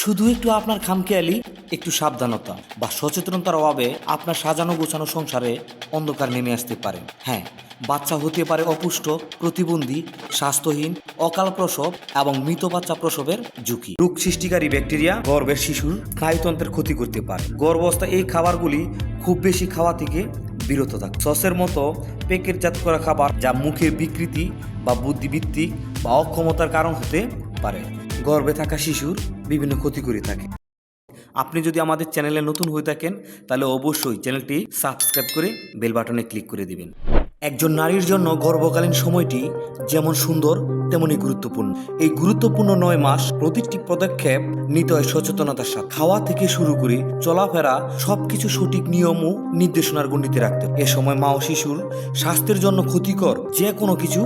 শুধু একটু আপনার খামখেয়ালি, একটু সাবধানতা বা সচেতনতার অভাবে আপনার সাজানো গোছানো সংসারে অন্ধকার নেমে আসতে পারে। হ্যাঁ বাচ্চা হতে পারে অপুষ্ট, প্রতিবন্ধী, স্বাস্থ্যহীন, অকাল প্রসব এবং মৃত বাচ্চা প্রসবের ঝুঁকি। রোগ সৃষ্টিকারী ব্যাকটেরিয়া, গর্ভের শিশুর স্নায়ুতন্ত্রের ক্ষতি করতে পারে। গর্ভাবস্থায় এই খাবারগুলি খুব বেশি খাওয়া থেকে বিরত থাকে। সসের মতো প্যাকেটজাত করা খাবার যা মুখের বিকৃতি বা বুদ্ধিভিত্তিক বা অক্ষমতার কারণ হতে পারে। গর্ভে থাকা শিশুর বিভিন্ন ক্ষতি করে থাকে। আপনি যদি আমাদের চ্যানেলে নতুন হয়ে থাকেন, তাহলে অবশ্যই চ্যানেলটি সাবস্ক্রাইব করে বেল বাটনে ক্লিক করে দিবেন। একজন নারীর জন্য গর্ভকালীন সময়টি যেমন সুন্দর, তেমনই গুরুত্বপূর্ণ। এই গুরুত্বপূর্ণ নয় মাস প্রতিটি পদক্ষেপ নিতে হয় সচেতনতার সাথে। খাওয়া থেকে শুরু করে চলাফেরা, সবকিছু সঠিক নিয়ম ও নির্দেশনার গণ্ডিতে রাখতে। এ সময় মা ও শিশুর স্বাস্থ্যের জন্য ক্ষতিকর যে কোনো কিছু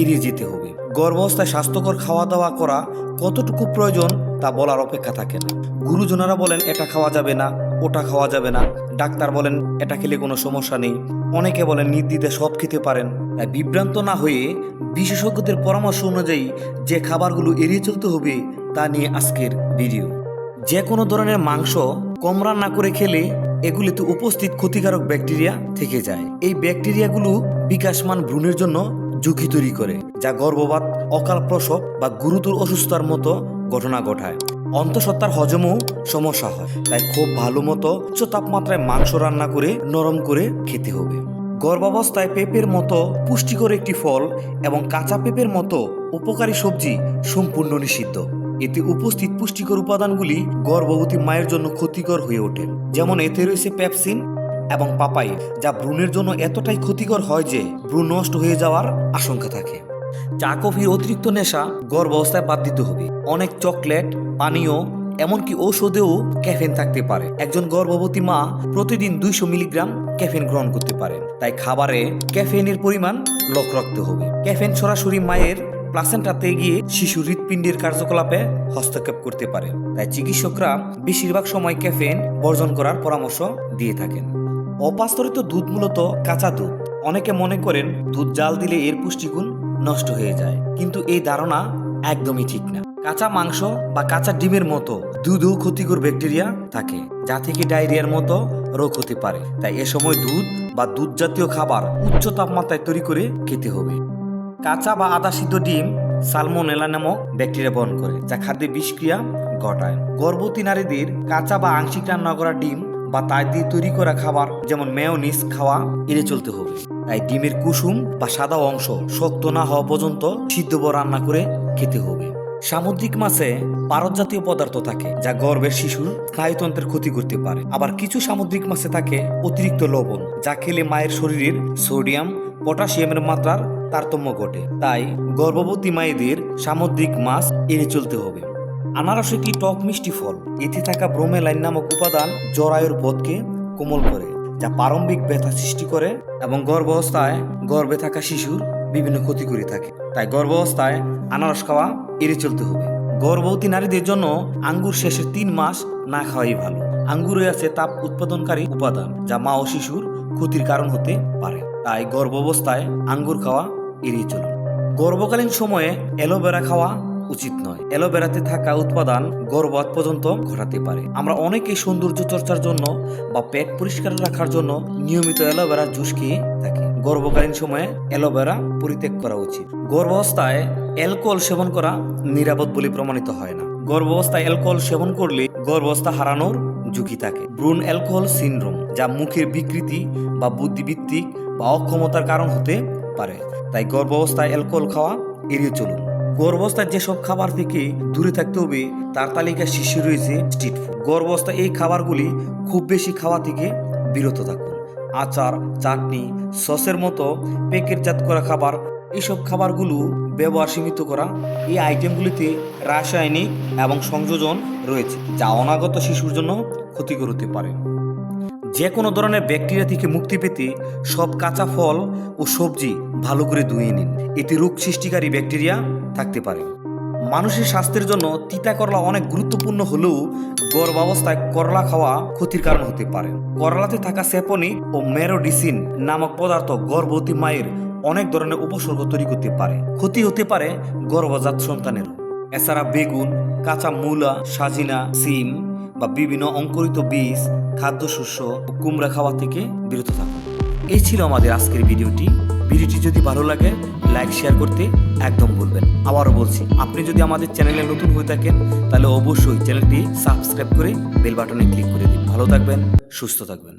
এড়িয়ে যেতে হবে। গর্ভাবস্থায় স্বাস্থ্যকর খাওয়া দাওয়া করা কতটুকু প্রয়োজন তা বলার অপেক্ষা থাকে না গুরুজনেরা বলেন, এটা খাওয়া যাবে না, ওটা খাওয়া যাবে না। ডাক্তার বলেন, এটা খেলে কোনো সমস্যা নেই। অনেকে বলেন নির্দ্বিধে সব খেতে পারেন। তাই বিভ্রান্ত না হয়ে বিশেষজ্ঞদের পরামর্শ অনুযায়ী যে খাবারগুলো এড়িয়ে চলতে হবে তা নিয়ে আজকের ভিডিও। যে কোনো ধরনের মাংস কম রান্না করে খেলে এগুলিতে উপস্থিত ক্ষতিকারক ব্যাকটেরিয়া থেকে যায়। এই ব্যাকটেরিয়াগুলো বিকাশমান ভ্রূণের জন্য ঝুঁকি তৈরি করে। যা গর্ভপাত, অকাল প্রসব বা গুরুতর অসুস্থতার মতো ঘটনা ঘটায়। অন্তঃসত্ত্বার হজমও সমস্যা হয়। তাই খুব ভালো মতো উচ্চ তাপমাত্রায় মাংস রান্না করে, নরম করে খেতে হবে। গর্ভাবস্থায় পেঁপের মতো পুষ্টিকর একটি ফল এবং কাঁচা পেঁপের মতো উপকারী সবজি সম্পূর্ণ নিষিদ্ধ। এতে উপস্থিত পুষ্টিকর উপাদানগুলি গর্ভবতী মায়ের জন্য ক্ষতিকর হয়ে ওঠে। যেমন এতে রয়েছে পেপসিন এবং পাপাই যা ভ্রূণের জন্য এতটাই ক্ষতিকর হয় যে ভ্রূণ নষ্ট হয়ে যাওয়ার আশঙ্কা থাকে। চা কফির অতিরিক্ত নেশা গর্ভাবস্থায় বাদ দিতে হবে। অনেক চকলেট, পানীয়, এমনকি ঔষধেও ক্যাফেন থাকতে পারে। একজন গর্ভবতী মা প্রতিদিন দুইশো মিলিগ্রাম ক্যাফেন গ্রহণ করতে পারেন। তাই খাবারে ক্যাফেনের পরিমাণ লক্ষ্য রাখতে হবে। ক্যাফেন সরাসরি মায়ের প্লাসেন্টাতে গিয়ে শিশু হৃৎপিণ্ডের কার্যকলাপে হস্তক্ষেপ করতে পারে। তাই চিকিৎসকরা বেশিরভাগ সময় ক্যাফেন বর্জন করার পরামর্শ দিয়ে থাকেন। অপাস্তরিত দুধ মূলত কাঁচা দুধ। অনেকে মনে করেন দুধ জাল দিলে এর পুষ্টিগুণ নষ্ট হয়ে যায়। কিন্তু এই ধারণা একদমই ঠিক না। কাঁচা মাংস বা কাঁচা ডিমের মতো দুধও ক্ষতিকর ব্যাকটেরিয়া থাকে, যা থেকে ডায়রিয়ার মতো রোগ হতে পারে। তাই এ সময় দুধ বা দুধ জাতীয় খাবার উচ্চ তাপমাত্রায় তৈরি করে খেতে হবে। কাঁচা বা আদা সিদ্ধ ডিম সালমোনেলা নামক ব্যাকটেরিয়া বহন করে, যা খাদ্যে বিষক্রিয়া ঘটায়। গর্ভবতী নারীদের কাঁচা বা আংশিক রান্না করা ডিম বা তাই দিয়ে তৈরি করা খাবার, যেমন মেয়োনিস খাওয়া এড়িয়ে চলতে হবে। তাই ডিমের কুসুম বা সাদা অংশ শক্ত না হওয়া পর্যন্ত সিদ্ধ রান্না করে খেতে হবে। সামুদ্রিক মাছে পারদ জাতীয় পদার্থ থাকে, যা গর্ভের শিশুর স্নায়ুতন্ত্রের ক্ষতি করতে পারে। আবার কিছু সামুদ্রিক মাছে থাকে অতিরিক্ত লবণ, যা খেলে মায়ের শরীরের সোডিয়াম, পটাশিয়ামের মাত্রার তারতম্য ঘটে। তাই গর্ভবতী মায়েদের সামুদ্রিক মাছ এড়িয়ে চলতে হবে। আনারস একটি টক মিষ্টি ফল? এতে থাকা ব্রোমেলাইন নামক উপাদান জরায়ুর পথকে কোমল করে, যা প্রারম্ভিক ব্যথা সৃষ্টি করে এবং গর্ভাবস্থায় গর্ভে থাকা শিশুর বিভিন্ন ক্ষতি করে থাকে। তাই গর্ভাবস্থায় আনারস খাওয়া এড়িয়ে চলতে হবে। গর্ভবতী নারীদের জন্য আঙ্গুর শেষের তিন মাস না খাওয়াই ভালো। আঙ্গুরে আছে তাপ উৎপাদনকারী উপাদান, যা মা ও শিশুর ক্ষতির কারণ হতে পারে। তাই গর্ভাবস্থায় আঙ্গুর খাওয়া এড়িয়ে চলুন। গর্ভকালীন সময়ে অ্যালোভেরা খাওয়া উচিত নয়। অ্যালোভেরাতে থাকা উৎপাদন গর্ভপাত পর্যন্ত ঘটাতে পারে। আমরা অনেকেই সৌন্দর্য চর্চার জন্য বা পেট পরিষ্কার রাখার জন্য নিয়মিত অ্যালোভেরা জুস খেয়ে থাকি। গর্ভকালীন সময়ে অ্যালোভেরা পরিত্যাগ করা উচিত। গর্ভাবস্থায় অ্যালকোহল সেবন করা নিরাপদ বলে প্রমাণিত হয় না। গর্ভাবস্থায় অ্যালকোহল সেবন করলে গর্ভাবস্থা হারানোর ঝুঁকি থাকে। ব্রুন অ্যালকোহল সিনড্রোম, যা মুখের বিকৃতি বা বুদ্ধিভিত্তিক বা অক্ষমতার কারণ হতে পারে। তাই গর্ভাবস্থায় অ্যালকোহল খাওয়া এড়িয়ে চলুন। গর্ভাবস্থায় যেসব খাবার থেকে দূরে থাকতে হবে, তার তালিকায় শীর্ষে রয়েছে স্ট্রিট ফুড গর্ভাবস্থায় এই খাবারগুলি খুব বেশি খাওয়া থেকে বিরত থাকুন। আচার, চাটনি, সসের মতো প্যাকেটজাত করা খাবার এইসব খাবারগুলো ব্যবহার সীমিত করা। এই আইটেমগুলিতে রাসায়নিক এবং সংযোজন রয়েছে, যা অনাগত শিশুর জন্য ক্ষতিকর হতে পারে। যে কোনো ধরনের ব্যাকটেরিয়া থেকে মুক্তি পেতে সব কাঁচা ফল ও সবজি ভালো করে ধুয়ে নিন। এতে রোগ সৃষ্টিকারী ব্যাকটেরিয়া থাকতে পারে। মানুষের স্বাস্থ্যের জন্য তিতা করলা অনেক গুরুত্বপূর্ণ হলেও গর্ভাবস্থায় করলা খাওয়া ক্ষতির কারণ হতে পারে। করলাতে থাকা সেপনিক ও মেরোডিসিন নামক পদার্থ গর্ভবতী মায়ের অনেক ধরনের উপসর্গ তৈরি করতে পারে। ক্ষতি হতে পারে গর্ভজাত সন্তানের এছাড়া বেগুন, কাঁচা মূলা, সাজিনা, সিম বা বিভিন্ন অঙ্কুরিত বীজ খাদ্যশস্য ও কুমড়া খাওয়া থেকে বিরত থাকুন। এই ছিল আমাদের আজকের ভিডিওটি। ভিডিওটি যদি ভালো লাগে, লাইক, শেয়ার করতে একদম ভুলবেন আবারও বলছি, আপনি যদি আমাদের চ্যানেলে নতুন হয়ে থাকেন, তাহলে অবশ্যই চ্যানেলটি সাবস্ক্রাইব করে বেল বাটনে ক্লিক করে দিন। ভালো থাকবেন, সুস্থ থাকবেন।